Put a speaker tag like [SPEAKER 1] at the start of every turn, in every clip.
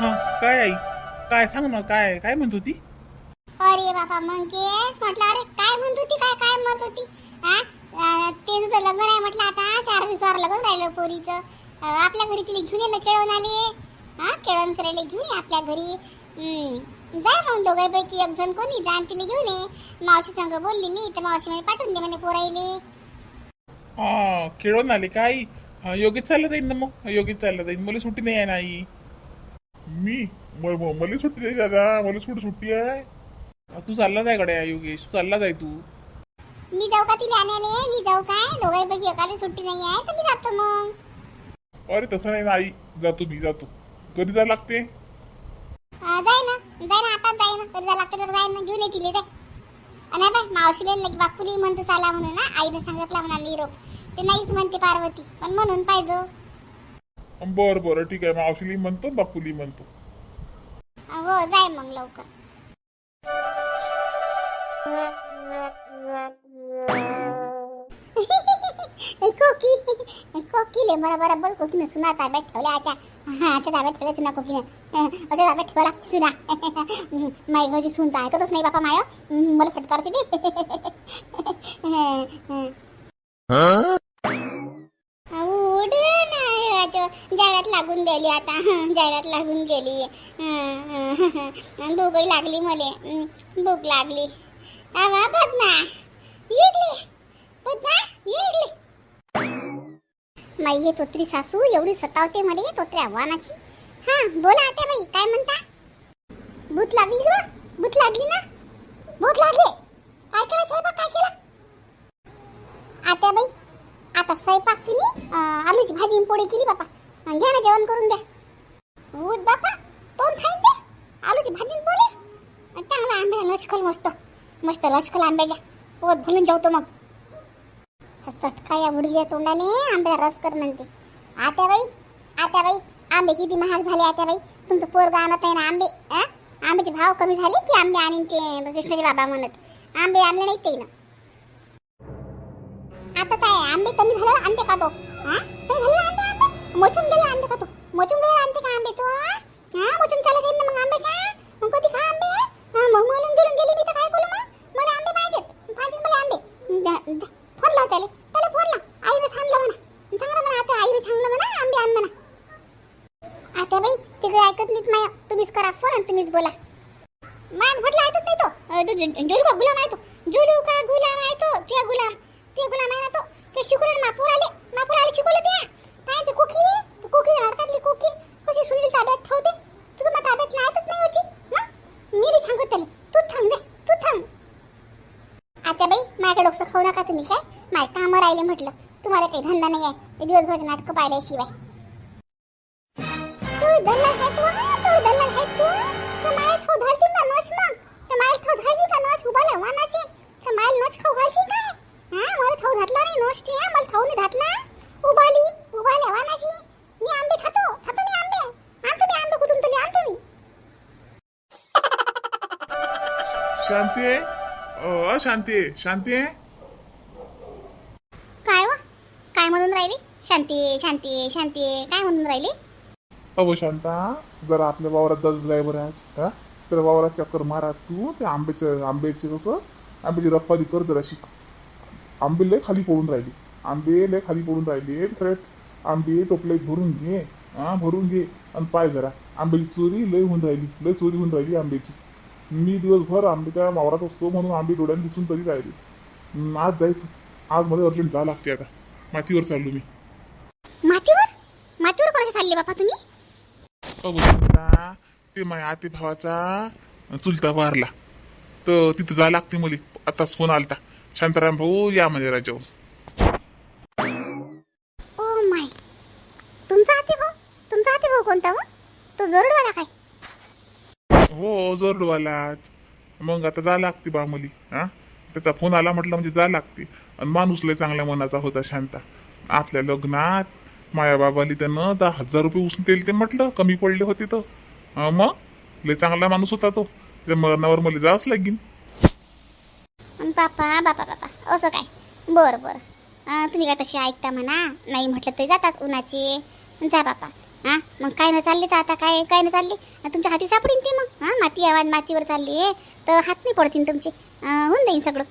[SPEAKER 1] हा काय आई? काय सांग ना काय काय म्हणत होती?
[SPEAKER 2] अरे बाबा मंकेश म्हटलं अरे काय म्हणत होती काय काय म्हणत होती? हा? अं, ते तुझं लग्न आहे म्हटलं आता चार दिवसावर लग्न राहिलं पोरीचं. अं, आपल्या घरी तिला घेऊन ये ना केळवून आले हा केळवण करायला घेऊन ये आपल्या घरी. हम्म. जाय मग दोघांपैकी एक जण कोणी जा आणि तिला घेऊन ये. मावशी संग बोलली मी तर मावशी म्हणे पाठवून दे म्हणे पोराईले
[SPEAKER 1] हा खेळून आले का आई? हा, योगेश चालला जाईन ना मग? योगेश चालला जाईन. मला सुट्टी नाही आहे ना आई.
[SPEAKER 3] मी? म- म- मला सुट्टी नाही दादा मला सुट्टी सुट्टी आहे?
[SPEAKER 1] तू चालला जाय गड्या योगेश. तू चालला जाय तू.
[SPEAKER 2] मी जाऊ का तिला आणायला? मी जाऊ काय? दोघांपैकी एकाला सुट्टी नाही आहे तर मी जातो मग.
[SPEAKER 3] अरे तसं नाही ना आई. जातो मी जातो. कधी जायला लागते?
[SPEAKER 2] अं, जाय ना. जाय ना आताच जाय ना. कधी जायला लागतं तर जाय ना. घेऊन ये तिला जाय. आणि बाय मावशीला लगे बापूली म्हणतो चाला म्हणून ना आईने सांगितला म्हणा निरोप ते नाहीच म्हणते पार्वती. पण म्हणून पाहिजे.
[SPEAKER 3] बरं बरं ठीक आहे. मावशीली म्हणतो बापूली म्हणतो.
[SPEAKER 2] हो जाय मग लवकर. कोकी. कोकीले मला बरोबर कोकीने सुना ताब्यात ठेवल्या आच्या हा आच्या ताब्यात ठेवल्या सुना कोकीने. अच्या ताब्यात ठेवा लागते सुना. माय घरची सून तर ऐकतच नाही बापा माय. मला फटकारते ते. जाहिरात लागून गेली आता. हं, जाहिरात लागून गेली. भूकही लागली मले. भूक लागली. आवा पद्मा इडली पद्मा इडली माई हे तोत्री सासू एवढी सतावते मला तोत्र्या आव्हानाची. हा बोला आता बाई काय म्हणता? भूत लागली ना भूत लागली ना? भूत लागली. काय केलं स्वयंपाक काय केलं? आता बाई आता स्वयंपाक की मी आलूची भाजी पोळी केली बापा. घ्या ना जेवण करून द्या उठ बापा तोंड खाईन दे. आलूची भाजी बोले. चांगला आंब्या लचकल मस्त. मस्त लचकल आंब्याच्या पोट भरून जेवतो मग. चटका या उडग्या तोंडाने आंब्या रस कर म्हणते. आता बाई आता बाई आंबे किती महाग झाले आता बाई तुमचं पोरग आणत आहे ना आंबे आंब्याचे भाव कमी झाले की आंबे आणीन ते कृष्णाचे बाबा म्हणत. आंबे आणले नाही ते ना. आता काय आंबे कमी झाले आणते का तो? हा कमी झाले आंबे आंबे? मोचून गेले आणते का तो? मोचून गेले आणते का आंबे तो? हा हा मोचून चालत येईल ना मग आंब्याच्या? मग कधी खा आंबे? हा मग मळून गिळून गेली मी तर काय करू मग? मला आंबे पाहिजेत. पाहिजेत मला आंबे. फोन लाव त्याला. त्याला फोन लाव. आईने थांबलं म्हणा. चांगलं म्हणा आता. आईने थांबलं म्हणा आंबे आण म्हणा. आता बाई ते काही ऐकत नाहीत माया. तुम्हीच करा फोन आणि तुम्हीच बोला. मान म्हटलं ऐकत नाही तो. अं, जुलू का गुलाम आहे तो? जुलू का गुलाम आहे तो? ते गुलाम. ते गुलाम आहे ना तो? ते शिकवलं मापूर आले. मापूर आले शिकवलं त्या काय ते कोकी ते कोकी हडकातली कोकी कशी सुनील ताब्यात ठेवते तू तर ताब्यात ऐकत नाही होची ना? मी बी सांगत त्याला तू थांब दे तू थांब. आता बाई माझ्या डोकं खाऊ नका तुम्ही काय? माय कामं राहिले म्हटलं तुम्हाला काही धंदा नाही आहे दिवसभर नाटकं पाहिल्याशिवाय. तू दल्लाल आहे तू हा? तू आहे तू तर माय खाऊ घालतील का नोच मग? तर माय खाऊ घालची का नोच उभाले वानाचे. तर माय नोच खाऊ घालची काय? हा? मला खाऊ घातला नाही नोच तू मला खाऊ नाही घातला उभाली उभाले वानाची. मी आंबे खातो खातो मी आंबे आणतो मी आंबे कुठून तरी आणतो मी
[SPEAKER 3] शांती आहे? शांती आहे. शांती आहे?
[SPEAKER 2] काय वा? काय म्हणून राहिली? शांती शांती शांती काय म्हणून राहिली?
[SPEAKER 3] अहो शांता जरा आपल्या वावरात जात जाय बरं आज हा? तर वावरात चक्कर मारास तू ते आंब्याचं आंब्याचे कसं? आंब्याची रप्पादी कर जरा शिक. आंबे लय खाली पडून राहिली. आंबे लय खाली पडून राहिले. सगळे आंबे टोपले भरून घे हा? भरून घे आणि पाय जरा. आंब्याची चोरी लय होऊन राहिली. लय चोरी होऊन राहिली आंब्याची. मी दिवसभर आंब्याच्या वावरात असतो म्हणून आंबे डोळ्यात दिसून तरी राहिली. आज तू. आज मला अर्जंट जा लागते आता. मातीवर चाललो मी.
[SPEAKER 2] मातीवर? मातीवर कोणाच्या चालले बापा तुम्ही?
[SPEAKER 3] ते माझ्या आते भावाचा चुलता वारला. तर तिथं जा लागते मला. आताच फोन आलता. शांताराम भाऊ या म्हणजे राजाऊ
[SPEAKER 2] ओ माय. तुमचा हाती भाऊ तुमचा हाती भाऊ कोणता व तो जोरडवाला काय?
[SPEAKER 3] हो जोरडवालाच मग आता जा लागते बा मुली हा? त्याचा फोन आला म्हटलं म्हणजे जा लागते. आणि माणूस लय चांगल्या मनाचा होता शांता. आपल्या लग्नात माया बाबाली त्यानं दहा हजार रुपये उसून दिले ते म्हटलं कमी पडले होते तर. मग? लय चांगला माणूस होता तो. त्या मरणावर मला जावंच लागेल
[SPEAKER 2] बापा बापा बापा असं काय? बरं बरं. तुम्ही काय तशी ऐकता म्हणा? नाही म्हटलं तरी जातात उन्हाचे. जा बापा हा? मग काय ना चालले तर आता काय काय ना चालले? तुमच्या हाती सापडीन ते मग. हा माती आवाज मातीवर चालली तर हात नाही पडतील तुमचे. होऊन जाईन सगळं.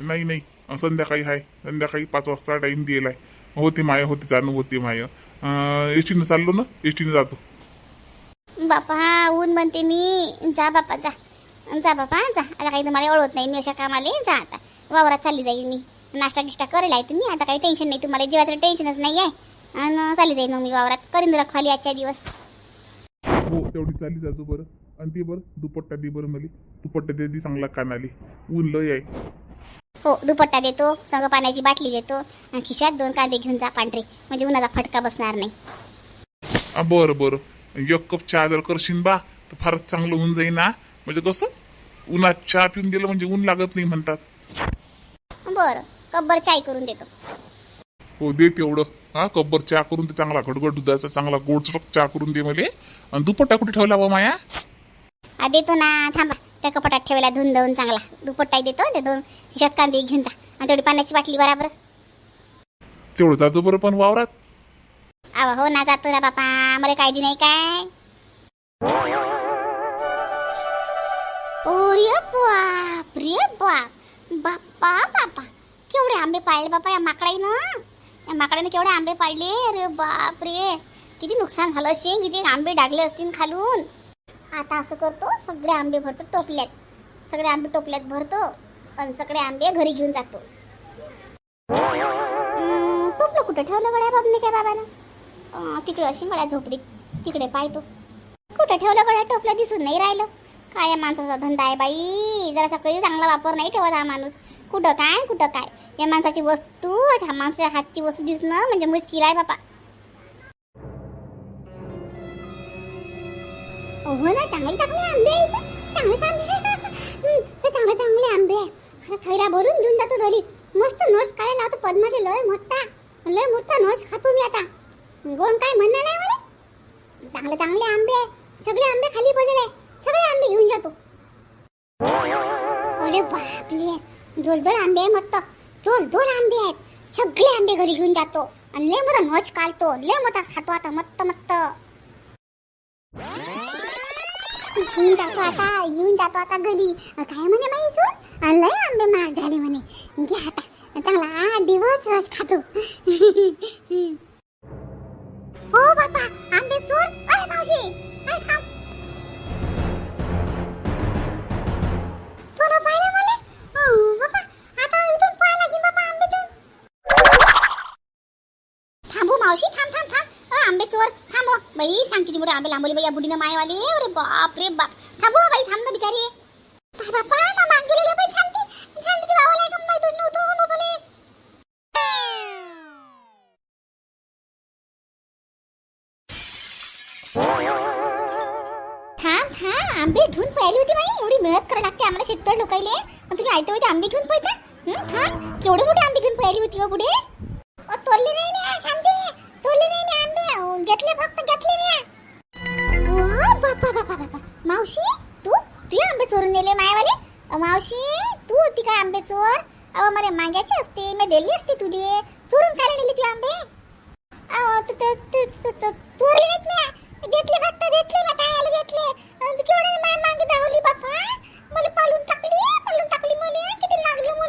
[SPEAKER 3] नाही नाही. संध्याकाळी आहे संध्याकाळी पाच वाजता टाईम दिलेला आहे. होते माय होते जाणं होते माय. एस टीनं चाललो ना? एस टीनं जातो.
[SPEAKER 2] बापा ऊन म्हणते मी. जा बापा जा. जा बापा जा. आता काही तुम्हाला ओळखत नाही. मी अशा कामाले जा आता. वावरात चालली जाईल मी. नाश्ता गिष्टा करेल आहे तुम्ही आता काही टेन्शन नाही. तुम्हाला जीवाचं टेन्शनच नाही आहे आणि चालली जाईल मग मी वावरात. करीन रखवाली आजच्या दिवस.
[SPEAKER 3] हो तेवढी चालली जातो बरं. आणि ती बरं दुपट्टा दे बरं मला. दुपट्टा दे ती चांगला कानाली. ऊन लय आहे.
[SPEAKER 2] हो दुपट्टा देतो संग पाण्याची बाटली देतो. आणि खिशात दोन कांदे घेऊन जा पांढरे. म्हणजे उन्हाचा फटका बसणार नाही.
[SPEAKER 3] आ, बरं बरं. एक कप चहा जर करशील बा तर फारच चांगलं होऊन जाईल ना म्हणजे कसं? उन्हात चहा पिऊन गेलं म्हणजे ऊन लागत नाही म्हणतात.
[SPEAKER 2] बरं कब्बर चाय करून देतो.
[SPEAKER 3] हो दे तेवढं हा कब्बर चहा करून ते चांगला घडगड दुधाचा चांगला गोडचटक चहा करून दे मला. आणि दुपट्टा कुठे ठेवला बा माया?
[SPEAKER 2] आ देतो ना थांबा. त्या कपाटात ठेवायला धुवून धुवून चांगला. दुपट्टाही देतो ते दोन. खिशात कांदे घेऊन जा. आणि तेवढी पाण्याची बाटली बराबर.
[SPEAKER 3] तेवढं जातो बरं पण वावरात?
[SPEAKER 2] आवा हो ना जातो ना बापा. मला काळजी नाही काय? ओरे बाप रे बाप. बाप्पा बापा केवढे आंबे पाळले बापा या माकडाईनं? माकडाने केवढे आंबे पाडले? अरे बाप रे किती नुकसान झालं असेल किती आंबे डागले असतील खालून. आता असं करतो सगळे आंबे भरतो टोपल्यात. सगळे आंबे टोपल्यात भरतो आणि सगळे आंबे घरी घेऊन जातो. टोपलं कुठं ठेवलं गड्या बाबण्याच्या बाबानं? तिकडे अशी गड्या झोपडीत तिकडे पाहतो. कुठं ठेवलं गड्या टोपलं? दिसून नाही राहिलं. काय माणसाचा धंदा आहे बाई? जरासा काही चांगला वापर नाही ठेवत हा माणूस. कुठं काय कुठं काय? या माणसाची वस्तू ह्या माणसाच्या हातची वस्तू दिसणं म्हणजे मुश्किल आहे बापा. हो ना चांगले चांगले आंबे चांगले चांगले. चांगले चांगले आंबे. आहे आता थैरा भरून घेऊन जातो घरी. मस्त नोस काय लावतो पद्माचे लय मोठा. लय मोठा नोस खातो मी आता. कोण काय म्हणणार आहे मला? चांगले चांगले आंबे आहे. सगळे आंबे खाली पडले आहे. सगळे आंबे घेऊन जातो. अरे बापले दोन दोन आंबे आहे मस्त. दोन दोन आंबे आहेत. सगळे आंबे घरी घेऊन जातो. आणि लय मोठा नोच काढतो. लय मोठा खातो आता. मस्त मस्त. घेऊन जातो आता. घेऊन जातो आता घरी. काय म्हणे माई सून लय आंबे महाग झाले म्हणे. घे आता. चांगला आठ दिवस रस खातो. मावशी थांब थांब थांब. अ, आंबे चोर थांब हो. बाई सांग किती मोठे आंबे लांबवले बाई या बुढीनं मायवाले अरे बाप रे बाप. थांब हो बाई थांब ना बिचारी. बापा ना बाई शांती शांतीची भावाला आहे का माहीत नव्हतं हो बापाले थांब थांब आंबे घेऊन पळाली होती बाई. एवढी मेहनत करायला लागते आम्हाला शेतकरी लोकायले. आणि तुम्ही आयते होते आंबे घेऊन पळता? हं, थांब. केवढे मोठे आंबे घेऊन पळाली होती हो पुढे अ, तोडले नाही मी आज आंबे. नाही मी आंबे. हो, घेतले फक्त घेतले मी बापा बापा बापा मावशी तू तू आंबे चोरून नेले मायावाले? अ, मावशी तू होती का आंबे चोर? अहो मला मागायचे असते मी दिली असते तुझे. चोरून काय नेली ती आंबे? अहो, त- त- त- त- चोरले नाहीत म्या. घेतले फक्त घेतले म्या काय घेतले. अन तू केवढे माय मागे धावली बापा? मला पालून टाकली पालून टाकली म्हणे. म्हणे किती लागलं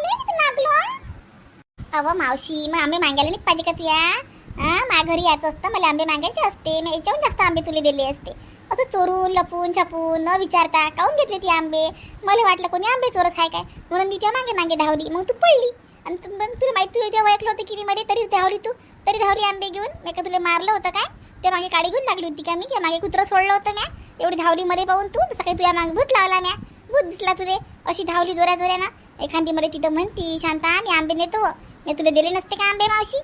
[SPEAKER 2] अव मावशी मग आंबे मागायला नाही पाहिजे का तुया? हां माझ्या घरी यायचं असतं मला आंबे मागायचे असते. मी याच्याहून जास्त आंबे तुला दिले असते. असं चोरून लपून छपून न विचारता काऊन घेतले ती आंबे? मला वाटलं कोणी आंबे चोरच आहे काय? म्हणून मी त्या मागे मागे धावली. मग तू पडली आणि तू- मग तुला माहिती तुला तेव्हा ऐकलं होतं की मध्ये तरी धावली तू? तरी धावली आंबे घेऊन. मी का तुला मारलं होतं काय? त्या मागे काडी घेऊन लागली होती का मी? त्या मागे कुत्रं सोडलं होतं म्या. एवढी धावलीमध्ये पाहून तू सकाळी तुझ्या मागे भूत लावला म्या. भूत दिसला तुले. अशी धावली जोऱ्या जोऱ्यानं. एखादी मध्ये तिथं म्हणती शांता मी आंबे नेतो. मी तुला दिले नसते का आंबे मावशी?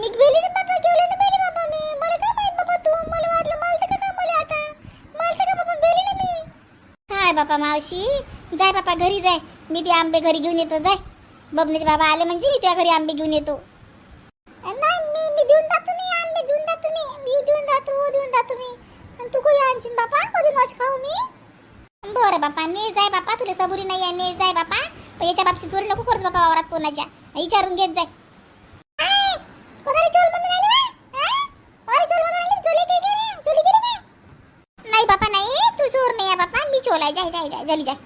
[SPEAKER 2] मी गेले ना बाबा गेले ना बेले बाबा मी. मला काय माहीत बाबा तू? मला वाटलं मालते का मला आता? मालते का बाबा गेले ना मी? काय बापा मावशी. जाय बाबा घरी जाय. मी ते आंबे घरी घेऊन येतो जाय. बबनेचे बाबा आले म्हणजे मी त्या घरी आंबे घेऊन येतो. नाही मी मी देऊन जातो मी आंबे देऊन जातो मी मी देऊन जातो हो, देऊन जातो मी. आणि तू कधी आणशील बापा कधी नॉच खाऊ मी? बरं बापा ने जाय बापा तुला सबुरी नाही आहे ने जाय बापा पण याच्या बाबतीत चोरी नको करच बापा वावरात कोणाच्या. विचारून घेत जाय. नाही बापा नाही. तू चोर नाही बापा. मी चोलाय जाय जाय जाय. जली जाय.